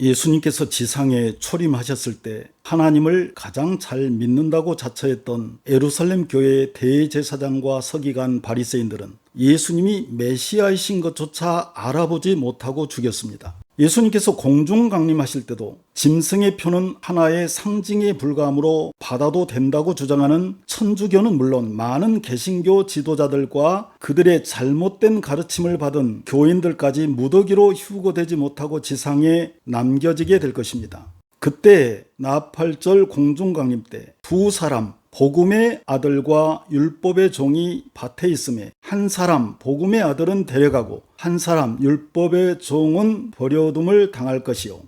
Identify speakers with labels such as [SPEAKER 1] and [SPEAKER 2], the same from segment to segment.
[SPEAKER 1] 예수님께서 지상에 초림하셨을 때 하나님을 가장 잘 믿는다고 자처했던 에루살렘 교회의 대제사장과 서기관 바리새인들은 예수님이 메시아이신 것조차 알아보지 못하고 죽였습니다. 예수님께서 공중 강림하실 때도 짐승의 표는 하나의 상징에 불과하므로 받아도 된다고 주장하는 천주교는 물론 많은 개신교 지도자들과 그들의 잘못된 가르침을 받은 교인들까지 무더기로 휴거되지 못하고 지상에 남겨지게 될 것입니다. 그때 나팔절 공중 강림 때 두 사람 복음의 아들과 율법의 종이 밭에 있음에 한 사람 복음의 아들은 데려가고 한 사람 율법의 종은 버려둠을 당할 것이요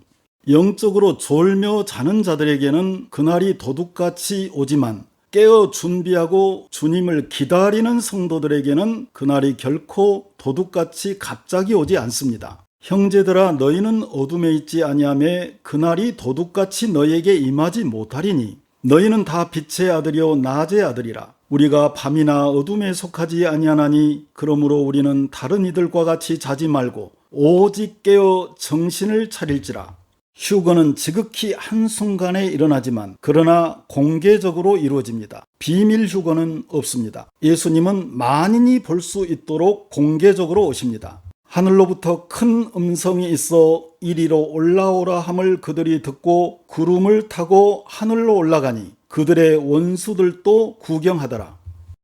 [SPEAKER 1] 영적으로 졸며 자는 자들에게는 그날이 도둑같이 오지만 깨어 준비하고 주님을 기다리는 성도들에게는 그날이 결코 도둑같이 갑자기 오지 않습니다. 형제들아 너희는 어둠에 있지 아니하매 그날이 도둑같이 너희에게 임하지 못하리니 너희는 다 빛의 아들이요 낮의 아들이라 우리가 밤이나 어둠에 속하지 아니하나니 그러므로 우리는 다른 이들과 같이 자지 말고 오직 깨어 정신을 차릴지라 휴거는 지극히 한순간에 일어나지만 그러나 공개적으로 이루어집니다. 비밀 휴거는 없습니다. 예수님은 만인이 볼 수 있도록 공개적으로 오십니다. 하늘로부터 큰 음성이 있어 이리로 올라오라 함을 그들이 듣고 구름을 타고 하늘로 올라가니 그들의 원수들도 구경하더라.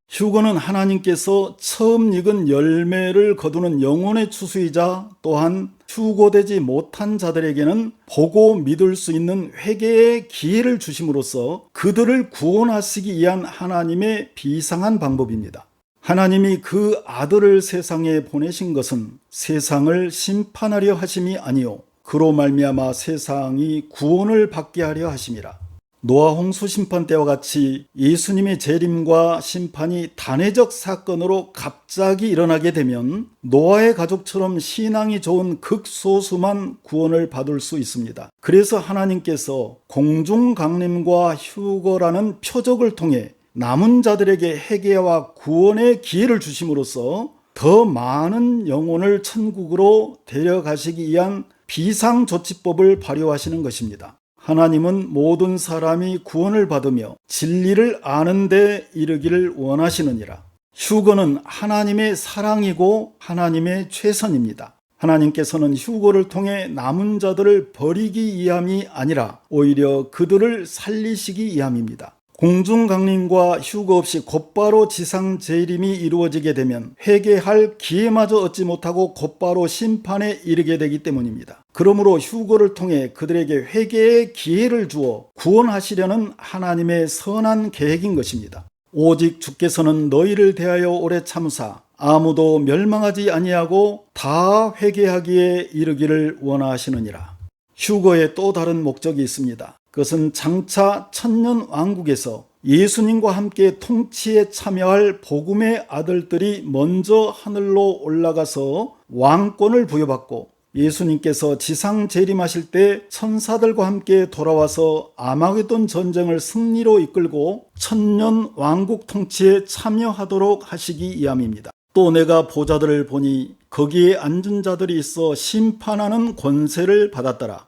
[SPEAKER 1] 휴거는 하나님께서 처음 익은 열매를 거두는 영혼의 추수이자 또한 휴고되지 못한 자들에게는 보고 믿을 수 있는 회개의 기회를 주심으로써 그들을 구원하시기 위한 하나님의 비상한 방법입니다. 하나님이 그 아들을 세상에 보내신 것은 세상을 심판하려 하심이 아니요 그로 말미암아 세상이 구원을 받게 하려 하심이라. 노아 홍수 심판 때와 같이 예수님의 재림과 심판이 단회적 사건으로 갑자기 일어나게 되면 노아의 가족처럼 신앙이 좋은 극소수만 구원을 받을 수 있습니다. 그래서 하나님께서 공중 강림과 휴거라는 표적을 통해 남은 자들에게 회개와 구원의 기회를 주심으로써 더 많은 영혼을 천국으로 데려가시기 위한 비상조치법을 발효하시는 것입니다. 하나님은 모든 사람이 구원을 받으며 진리를 아는 데 이르기를 원하시느니라. 휴거는 하나님의 사랑이고 하나님의 최선입니다. 하나님께서는 휴거를 통해 남은 자들을 버리기 위함이 아니라 오히려 그들을 살리시기 위함입니다. 공중 강림과 휴거 없이 곧바로 지상 재림이 이루어지게 되면 회개할 기회마저 얻지 못하고 곧바로 심판에 이르게 되기 때문입니다. 그러므로 휴거를 통해 그들에게 회개의 기회를 주어 구원하시려는 하나님의 선한 계획인 것입니다. 오직 주께서는 너희를 대하여 오래 참사 아무도 멸망하지 아니하고 다 회개하기에 이르기를 원하시느니라. 휴거에 또 다른 목적이 있습니다. 그것은 장차 천년 왕국에서 예수님과 함께 통치에 참여할 복음의 아들들이 먼저 하늘로 올라가서 왕권을 부여받고 예수님께서 지상 재림하실 때 천사들과 함께 돌아와서 아마게돈 전쟁을 승리로 이끌고 천년 왕국 통치에 참여하도록 하시기 위함입니다. 또 내가 보자들을 보니 거기에 앉은 자들이 있어 심판하는 권세를 받았더라.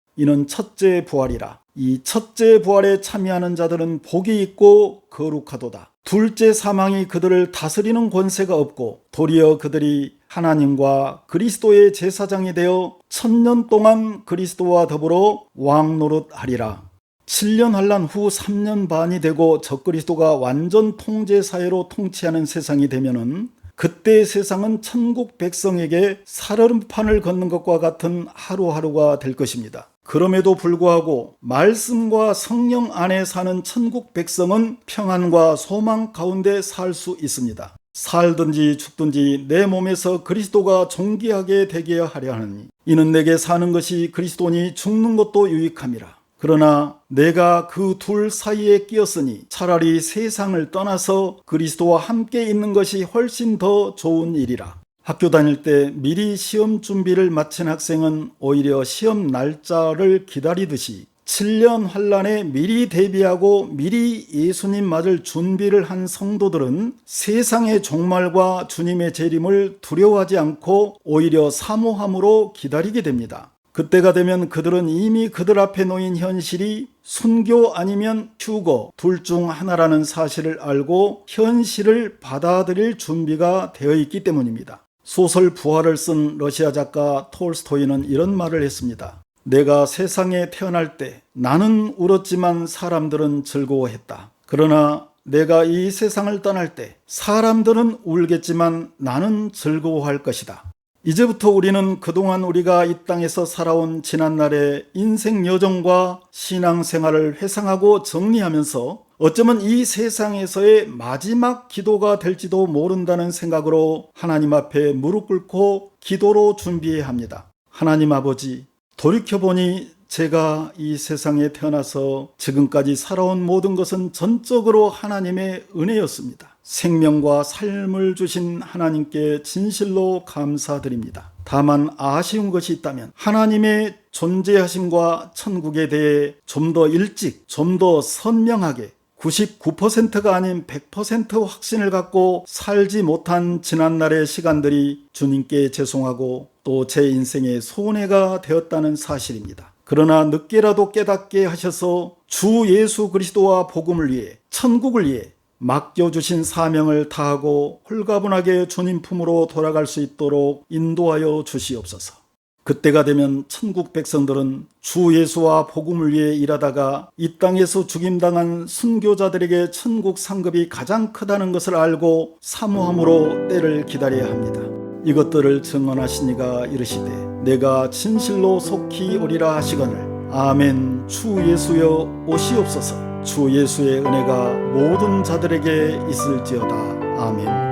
[SPEAKER 1] 이는 첫째 부활이라. 이 첫째 부활에 참여하는 자들은 복이 있고 거룩하도다. 둘째 사망이 그들을 다스리는 권세가 없고 도리어 그들이 하나님과 그리스도의 제사장이 되어 천년 동안 그리스도와 더불어 왕 노릇하리라. 7년 환란 후 3년 반이 되고 적그리스도가 완전 통제 사회로 통치하는 세상이 되면은 그때 세상은 천국 백성에게 살얼음판을 걷는 것과 같은 하루하루가 될 것입니다. 그럼에도 불구하고 말씀과 성령 안에 사는 천국 백성은 평안과 소망 가운데 살 수 있습니다. 살든지 죽든지 내 몸에서 그리스도가 존귀하게 되게 하려 하니 이는 내게 사는 것이 그리스도니 죽는 것도 유익함이라. 그러나 내가 그 둘 사이에 끼었으니 차라리 세상을 떠나서 그리스도와 함께 있는 것이 훨씬 더 좋은 일이라. 학교 다닐 때 미리 시험 준비를 마친 학생은 오히려 시험 날짜를 기다리듯이 7년 환란에 미리 대비하고 미리 예수님 맞을 준비를 한 성도들은 세상의 종말과 주님의 재림을 두려워하지 않고 오히려 사모함으로 기다리게 됩니다. 그때가 되면 그들은 이미 그들 앞에 놓인 현실이 순교 아니면 휴거 둘 중 하나라는 사실을 알고 현실을 받아들일 준비가 되어 있기 때문입니다. 소설 부활을 쓴 러시아 작가 톨스토이는 이런 말을 했습니다. 내가 세상에 태어날 때 나는 울었지만 사람들은 즐거워했다. 그러나 내가 이 세상을 떠날 때 사람들은 울겠지만 나는 즐거워할 것이다. 이제부터 우리는 그동안 우리가 이 땅에서 살아온 지난날의 인생 여정과 신앙 생활을 회상하고 정리하면서 어쩌면 이 세상에서의 마지막 기도가 될지도 모른다는 생각으로 하나님 앞에 무릎 꿇고 기도로 준비해야 합니다. 하나님 아버지, 돌이켜보니 제가 이 세상에 태어나서 지금까지 살아온 모든 것은 전적으로 하나님의 은혜였습니다. 생명과 삶을 주신 하나님께 진실로 감사드립니다. 다만 아쉬운 것이 있다면 하나님의 존재하심과 천국에 대해 좀 더 일찍, 좀 더 선명하게 99%가 아닌 100% 확신을 갖고 살지 못한 지난날의 시간들이 주님께 죄송하고 또 제 인생의 손해가 되었다는 사실입니다. 그러나 늦게라도 깨닫게 하셔서 주 예수 그리스도와 복음을 위해 천국을 위해 맡겨주신 사명을 다하고 홀가분하게 주님 품으로 돌아갈 수 있도록 인도하여 주시옵소서. 그때가 되면 천국 백성들은 주 예수와 복음을 위해 일하다가 이 땅에서 죽임당한 순교자들에게 천국 상급이 가장 크다는 것을 알고 사모함으로 때를 기다려야 합니다. 이것들을 증언하시니가 이르시되 내가 진실로 속히 오리라 하시거늘 아멘. 주 예수여 오시옵소서. 주 예수의 은혜가 모든 자들에게 있을지어다. 아멘